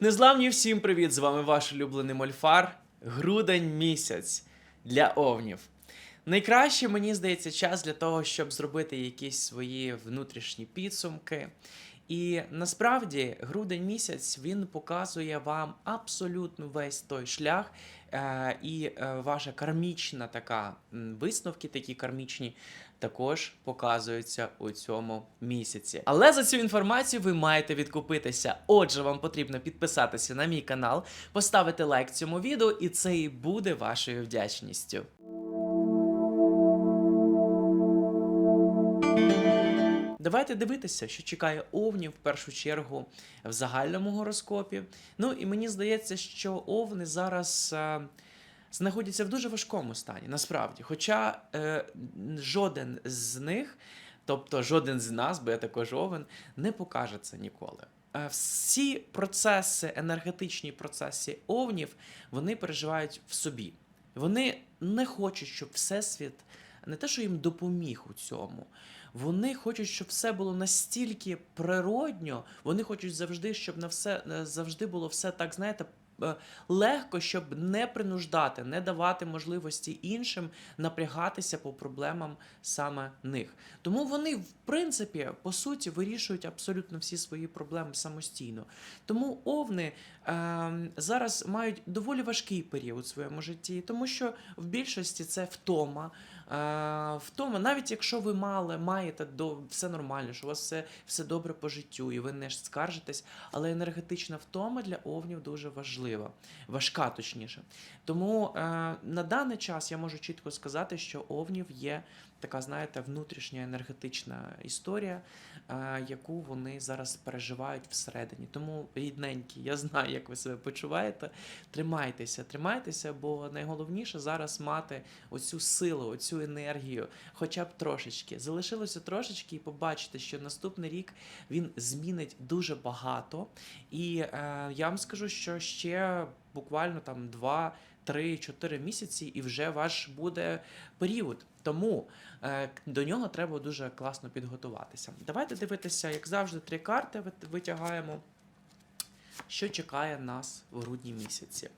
Незламні всім привіт! З вами ваш улюблений мольфар. Грудень місяць для овнів. Найкраще, мені здається, час для того, щоб зробити якісь свої внутрішні підсумки. І насправді грудень місяць він показує вам абсолютно весь той шлях, е, і е, ваша кармічна така висновки, такі кармічні, також показуються у цьому місяці. Але за цю інформацію ви маєте відкупитися. Отже, вам потрібно підписатися на мій канал, поставити лайк цьому відео, і це і буде вашою вдячністю. Давайте дивитися, що чекає овнів в першу чергу в загальному гороскопі. Ну і мені здається, що овни зараз е, знаходяться в дуже важкому стані, насправді. Хоча е, жоден з них, тобто жоден з нас, бо я також овен, не покаже це ніколи. Е, Всі процеси, енергетичні процеси овнів, вони переживають в собі. Вони не хочуть, щоб Всесвіт не те, що їм допоміг у цьому. Вони хочуть, щоб все було настільки природньо, вони хочуть завжди, щоб на все е, завжди було все так, знаєте, легко, щоб не принуждати, не давати можливості іншим напрягатися по проблемам саме них. Тому вони, в принципі, по суті, вирішують абсолютно всі свої проблеми самостійно. Тому овни е, зараз мають доволі важкий період в своєму житті, тому що в більшості це втома. Е, втома, навіть якщо ви мали, маєте до все нормально, що у вас все, все добре по життю, і ви не скаржитесь, але енергетична втома для овнів дуже важлива, важка точніше. Тому е, на даний час я можу чітко сказати, що овнів є така, знаєте, внутрішня енергетична історія, е, яку вони зараз переживають всередині. Тому рідненькі, я знаю, як ви себе почуваєте. Тримайтеся, тримайтеся, бо найголовніше зараз мати оцю силу, оцю енергію, хоча б трошечки. Залишилося трошечки і побачите, що наступний рік він змінить дуже багато. І е, я вам скажу, що ще буквально там 2 3-4 місяці, і вже ваш буде період. Тому е, до нього треба дуже класно підготуватися. Давайте дивитися, як завжди, три карти витягаємо, що чекає нас в грудні місяці.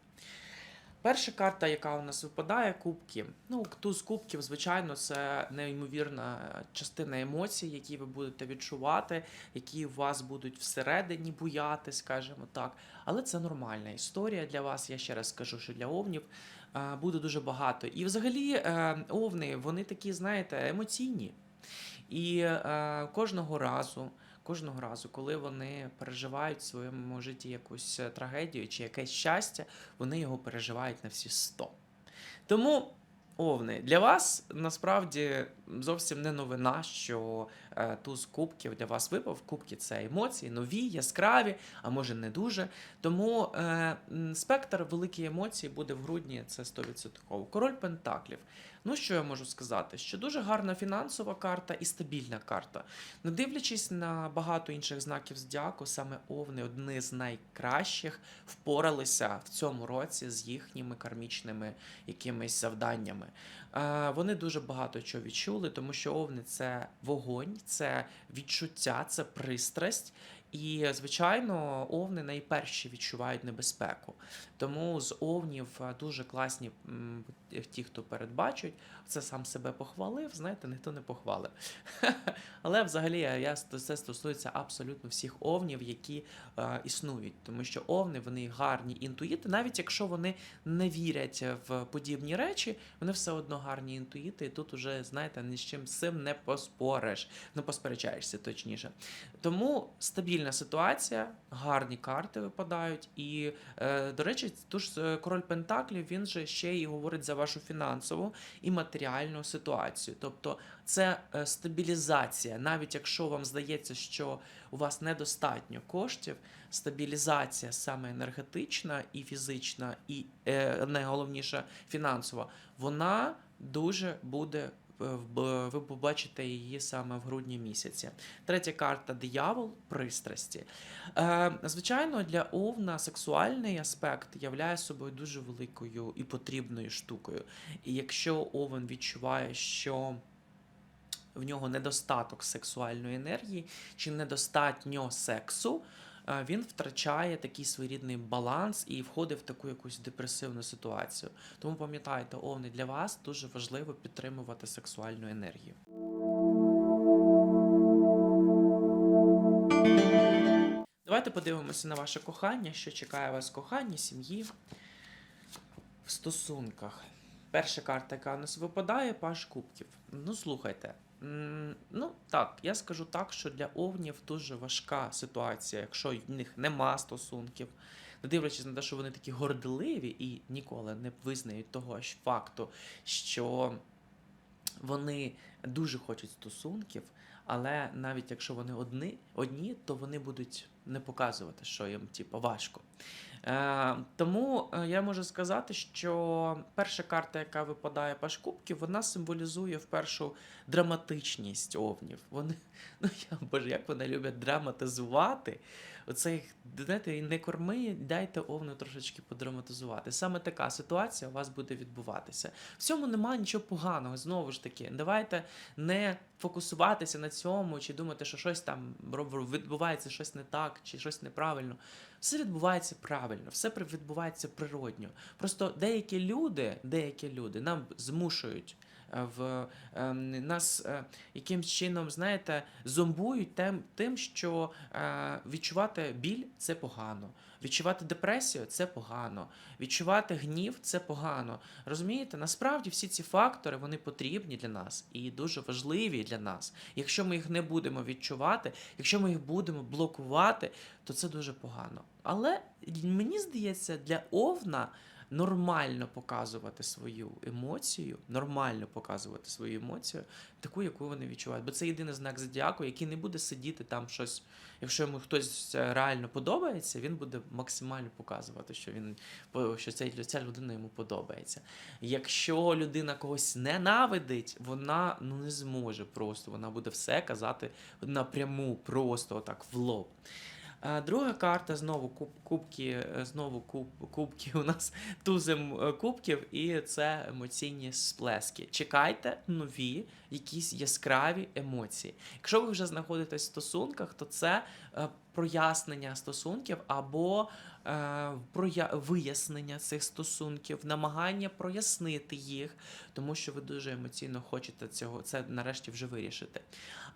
Перша карта, яка у нас випадає, кубки. Ну, туз кубків, звичайно, це неймовірна частина емоцій, які ви будете відчувати, які у вас будуть всередині буяти, скажімо так. Але це нормальна історія для вас. Я ще раз скажу, що для овнів е, буде дуже багато. І взагалі е, овни, вони такі, знаєте, емоційні. І е, кожного разу, кожного разу, коли вони переживають в своєму житті якусь е, трагедію чи якесь щастя, вони його переживають на всі 100. Тому, овни, для вас насправді зовсім не новина, що туз кубків для вас випав. Кубки це емоції, нові, яскраві, а може не дуже. Тому е, спектр великих емоцій буде в грудні, це 100%. Король Пентаклів. Ну, що я можу сказати? Що дуже гарна фінансова карта і стабільна карта. Не дивлячись на багато інших знаків зодіаку, саме овни одні з найкращих впоралися в цьому році з їхніми кармічними якимись завданнями. Е, Вони дуже багато чого відчули, тому що овни це вогонь, це відчуття, це пристрасть. І, звичайно, овни найперші відчувають небезпеку. Тому з овнів е, дуже класні ті, хто передбачують. Це сам себе похвалив, знаєте, ніхто не похвалив. Але взагалі я, це стосується абсолютно всіх овнів, які е, існують, тому що овни вони гарні інтуїти, навіть якщо вони не вірять в подібні речі, вони все одно гарні інтуїти, і тут уже знаєте ні з чим цим не поспориш, не посперечаєшся точніше. Тому стабільна ситуація, гарні карти випадають. І, е, до речі, тож е, король Пентаклів він же ще й говорить за вашу фінансову і матеріальну ситуацію. Тобто це е, стабілізація. Навіть якщо вам здається, що у вас недостатньо коштів, стабілізація саме енергетична і фізична, і найголовніше фінансова, вона дуже буде. Е, Ви побачите її саме в грудні місяці. Третя карта диявол пристрасті. Е, звичайно, для овна сексуальний аспект являє собою дуже великою і потрібною штукою. І якщо овен відчуває, що в нього недостаток сексуальної енергії чи недостатньо сексу, він втрачає такий своєрідний баланс і входить в таку якусь депресивну ситуацію. Тому пам'ятайте, овни для вас дуже важливо підтримувати сексуальну енергію. Давайте подивимося на ваше кохання, що чекає вас в коханні, сім'ї в стосунках. Перша карта, яка у нас випадає, паш кубків. Ну, слухайте. Ну, так, я скажу так, що для овнів дуже важка ситуація, якщо в них нема стосунків. Не дивлячись на те, що вони такі горделиві і ніколи не визнають того ж факту, що вони дуже хочуть стосунків, але навіть якщо вони одні, одні то вони будуть не показувати, що їм типу, важко. Е, тому е, я можу сказати, що перша карта, яка випадає паш вона символізує впершу драматичність овнів. Вони, ну я боже, як вони люблять драматизувати. Оце знаєте, не корми, дайте овну трошечки подраматизувати. Саме така ситуація у вас буде відбуватися. В цьому немає нічого поганого. Знову ж таки, давайте не фокусуватися на цьому, чи думати, що щось там відбувається щось не так, чи щось неправильно. Все відбувається правильно, все відбувається природньо. Просто деякі люди, деякі люди нам змушують. е, В е, нас е, якимсь чином, знаєте, зомбують тим, тим що е, відчувати біль це погано, відчувати депресію це погано, відчувати гнів це погано. Розумієте, насправді всі ці фактори вони потрібні для нас і дуже важливі для нас. Якщо ми їх не будемо відчувати, якщо ми їх будемо блокувати, то це дуже погано. Але мені здається, для овна нормально показувати свою емоцію, нормально показувати свою емоцію, таку, яку вони відчувають. Бо це єдиний знак зодіаку, який не буде сидіти там щось. Якщо йому хтось реально подобається, він буде максимально показувати, що він що ця, людина йому подобається. Якщо людина когось ненавидить, вона ну не зможе просто. Вона буде все казати напряму, просто отак в лоб. Е, Друга карта знову куб, кубки, е, знову куб, кубки у нас тузем е, кубків, і це емоційні сплески. Чекайте нові, якісь яскраві емоції. Якщо ви вже знаходитесь в стосунках, то це прояснення стосунків або е, проя- вияснення цих стосунків, намагання прояснити їх, тому що ви дуже емоційно хочете цього це нарешті вже вирішити.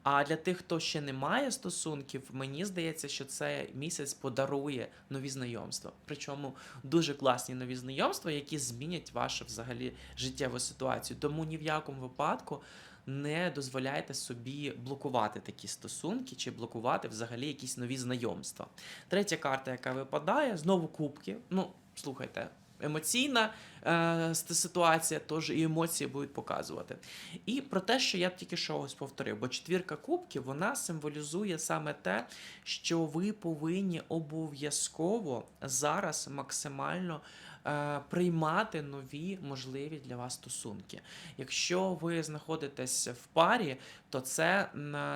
А для тих, хто ще не має стосунків, мені здається, що цей місяць подарує нові знайомства. Причому дуже класні нові знайомства, які змінять вашу взагалі життєву ситуацію. Тому ні в якому випадку не дозволяйте собі блокувати такі стосунки чи блокувати взагалі якісь нові знайомства. Третя карта, яка випадає, знову кубки. Ну, слухайте. Емоційна е, ситуація, тож і емоції будуть показувати. І про те, що я тільки що ось повторив, бо четвірка кубків вона символізує саме те, що ви повинні обов'язково зараз максимально приймати нові можливі для вас стосунки. Якщо ви знаходитесь в парі, то це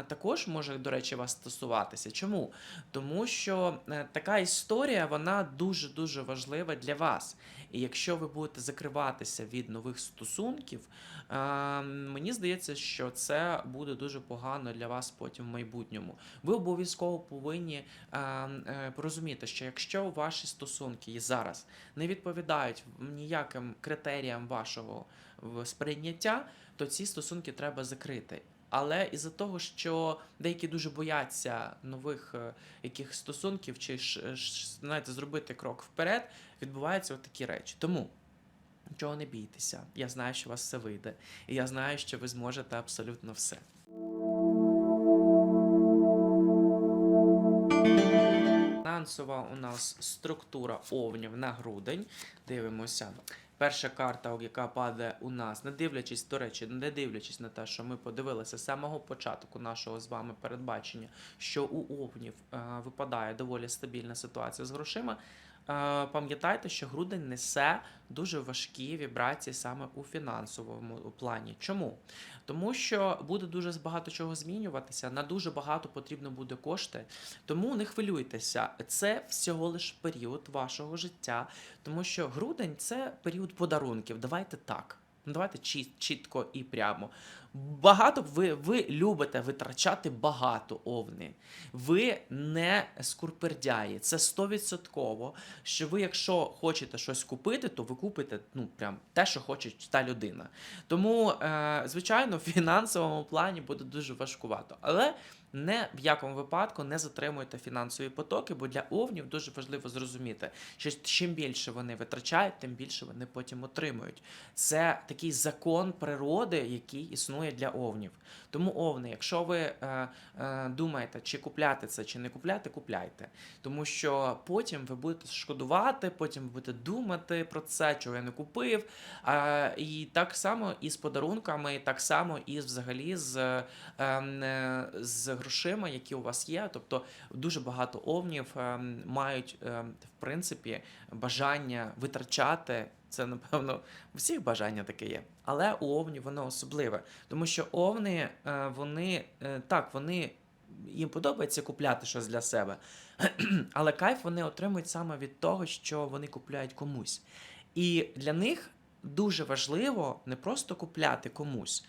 також може, до речі, вас стосуватися. Чому? Тому що е, така історія вона дуже дуже важлива для вас. І якщо ви будете закриватися від нових стосунків, е, мені здається, що це буде дуже погано для вас потім в майбутньому. Ви обов'язково повинні е, е, порозуміти, що якщо ваші стосунки зараз не відповідають ніяким критеріям вашого сприйняття, то ці стосунки треба закрити. Але із-за того, що деякі дуже бояться нових е, яких стосунків, чи ж, знаєте, зробити крок вперед, відбуваються от такі речі. Тому нічого не бійтеся. Я знаю, що у вас все вийде, і я знаю, що ви зможете абсолютно все. Фінансова у нас структура овнів на грудень. Дивимося. Перша карта, яка падає у нас, не дивлячись, до речі, не дивлячись на те, що ми подивилися з самого початку нашого з вами передбачення, що у овнів е, випадає доволі стабільна ситуація з грошима. Е, пам'ятайте, що грудень несе дуже важкі вібрації саме у фінансовому плані. Чому? Тому що буде дуже багато чого змінюватися, на дуже багато потрібно буде кошти. Тому не хвилюйтеся, це всього лиш період вашого життя, тому що грудень це період подарунків. Давайте так. Ну, Давайте чіт- чітко і прямо. Багато ви, ви любите витрачати багато овни. Ви не скурпердяї. Це 100%, що ви, якщо хочете щось купити, то ви купите ну, прям те, що хоче та людина. Тому, е, звичайно, в фінансовому плані буде дуже важкувато. Але не в якому випадку не затримуйте фінансові потоки, бо для овнів дуже важливо зрозуміти, що чим більше вони витрачають, тим більше вони потім отримують. Це такий закон природи, який існує для овнів. Тому овни, якщо ви е, е, думаєте, чи купляти це, чи не купляти, купляйте. Тому що потім ви будете шкодувати, потім ви будете думати про це, чого я не купив. А, і так само і з подарунками, і так само і взагалі з, е, ем, е, з грошима, які у вас є. Тобто дуже багато овнів ем, мають ем, в принципі бажання витрачати. Це, напевно, у всіх бажання таке є. Але у овнів воно особливе. Тому що овни, е, вони е, так, вони їм подобається купляти щось для себе. Але кайф вони отримують саме від того, що вони купляють комусь. І для них дуже важливо не просто купляти комусь,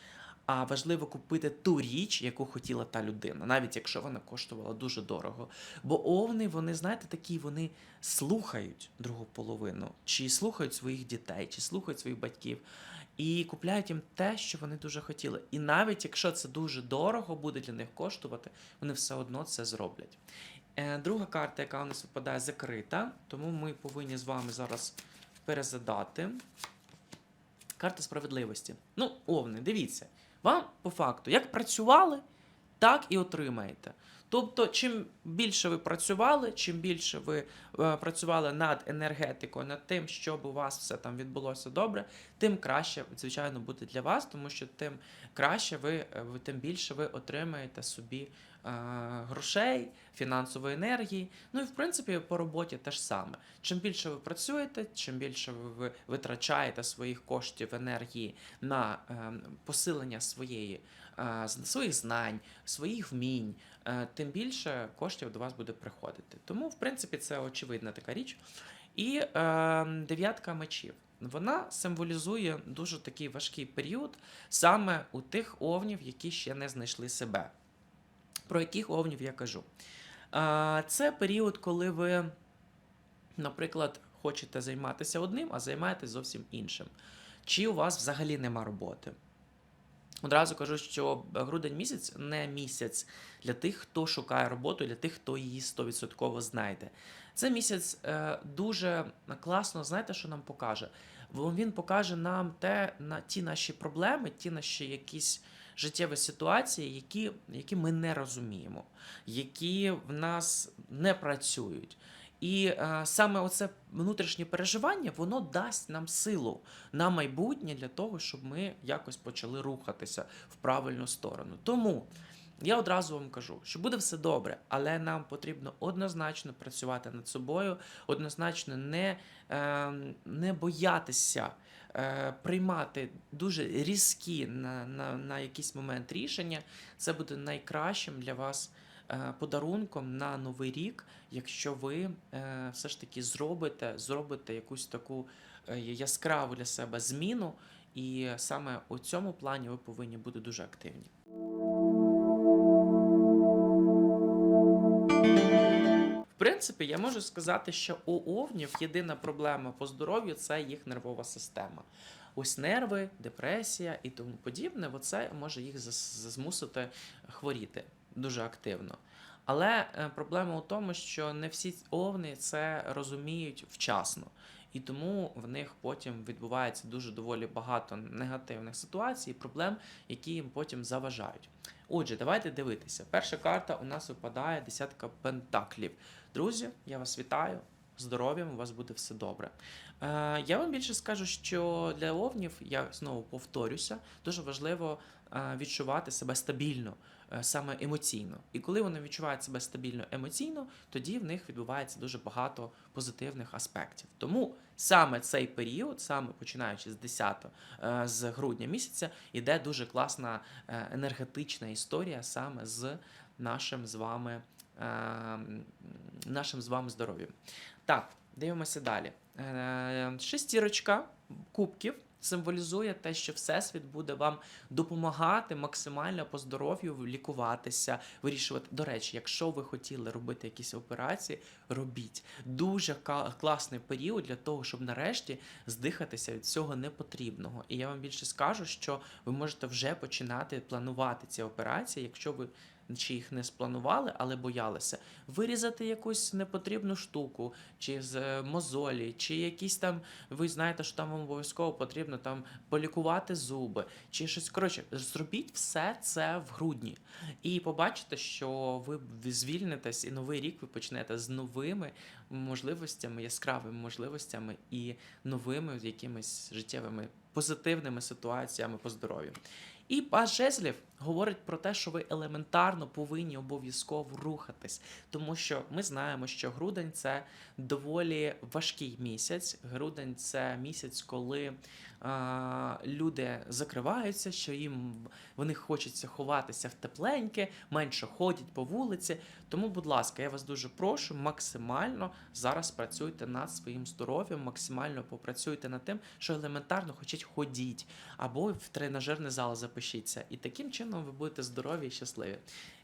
а важливо купити ту річ, яку хотіла та людина, навіть якщо вона коштувала дуже дорого. Бо овни, вони, знаєте, такі, вони слухають другу половину, чи слухають своїх дітей, чи слухають своїх батьків. І купляють їм те, що вони дуже хотіли. І навіть якщо це дуже дорого буде для них коштувати, вони все одно це зроблять. Е, Друга карта, яка у нас випадає, закрита, тому ми повинні з вами зараз перезадати. Карта справедливості. Ну, овни, дивіться. Вам по факту, як працювали, так і отримаєте. Тобто, чим більше ви працювали, чим більше ви е, працювали над енергетикою, над тим, щоб у вас все там відбулося добре, тим краще, звичайно, буде для вас, тому що тим краще ви, е, тим більше ви отримаєте собі е, грошей, фінансової енергії. Ну і в принципі по роботі теж саме. Чим більше ви працюєте, чим більше ви, ви витрачаєте своїх коштів енергії на е, посилення своєї, своїх знань, своїх вмінь, е, тим більше коштів до вас буде приходити. Тому, в принципі, це очевидна така річ. І е, дев'ятка мечів. Вона символізує дуже такий важкий період саме у тих овнів, які ще не знайшли себе. Про яких овнів я кажу? Е, це період, коли ви, наприклад, хочете займатися одним, а займаєтесь зовсім іншим. Чи у вас взагалі нема роботи? Одразу кажу, що грудень місяць не місяць для тих, хто шукає роботу, для тих, хто її 100% знайде. Це місяць е, дуже класно, знаєте, що нам покаже? Він покаже нам те, на ті наші проблеми, ті наші якісь життєві ситуації, які, які ми не розуміємо, які в нас не працюють. І е, саме оце внутрішнє переживання, воно дасть нам силу на майбутнє для того, щоб ми якось почали рухатися в правильну сторону. Тому я одразу вам кажу, що буде все добре, але нам потрібно однозначно працювати над собою, однозначно не, е, не боятися. е, Приймати дуже різкі на, на, на якийсь момент рішення, це буде найкращим для вас подарунком на новий рік, якщо ви е, все ж таки зробите, зробите якусь таку е, яскраву для себе зміну, і саме у цьому плані ви повинні бути дуже активні. В принципі, я можу сказати, що у овнів єдина проблема по здоров'ю це їх нервова система. Ось нерви, депресія і тому подібне, оце може їх змусити хворіти дуже активно. Але е, проблема у тому, що не всі овни це розуміють вчасно. І тому в них потім відбувається дуже доволі багато негативних ситуацій, проблем, які їм потім заважають. Отже, давайте дивитися. Перша карта у нас випадає десятка пентаклів. Друзі, я вас вітаю. Здоров'ям, у вас буде все добре. Е, я вам більше скажу, що для овнів, я знову повторюся, дуже важливо е, відчувати себе стабільно, саме емоційно. І коли вони відчувають себе стабільно емоційно, тоді в них відбувається дуже багато позитивних аспектів. Тому саме цей період, саме починаючи з 10 е, з грудня місяця, іде дуже класна е, енергетична історія саме з нашим з вами, е, нашим з вами здоров'ям. Так, дивимося далі. Е, Шестірочка кубків символізує те, що Всесвіт буде вам допомагати максимально по здоров'ю лікуватися, вирішувати. До речі, якщо ви хотіли робити якісь операції, робіть. Дуже класний період для того, щоб нарешті здихатися від цього непотрібного. І я вам більше скажу, що ви можете вже починати планувати ці операції, якщо ви чи їх не спланували, але боялися вирізати якусь непотрібну штуку, чи з е, мозолі, чи якісь там, ви знаєте, що там вам обов'язково потрібно там полікувати зуби, чи щось. Коротше, зробіть все це в грудні. І побачите, що ви звільнитесь, і новий рік ви почнете з новими можливостями, яскравими можливостями і новими якимись життєвими позитивними ситуаціями по здоров'ю. І пас жезлів говорить про те, що ви елементарно повинні обов'язково рухатись, тому що ми знаємо, що грудень це доволі важкий місяць. Грудень це місяць, коли а, люди закриваються, що їм вони хочеться ховатися в тепленьке, менше ходять по вулиці. Тому, будь ласка, я вас дуже прошу, максимально зараз працюйте над своїм здоров'ям, максимально попрацюйте над тим, що елементарно хочуть ходіть, або в тренажерний зал запишіться. І таким чином ви будете здорові і щасливі.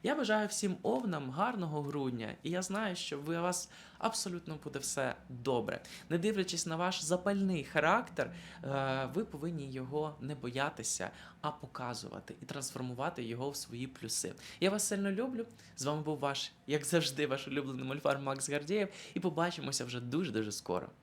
Я бажаю всім овнам гарного грудня, і я знаю, що у вас абсолютно буде все добре. Не дивлячись на ваш запальний характер, е, ви повинні його не боятися, а показувати і трансформувати його в свої плюси. Я вас сильно люблю. З вами був ваш, як завжди, ваш улюблений мольфар Макс Гардієв, і побачимося вже дуже дуже скоро.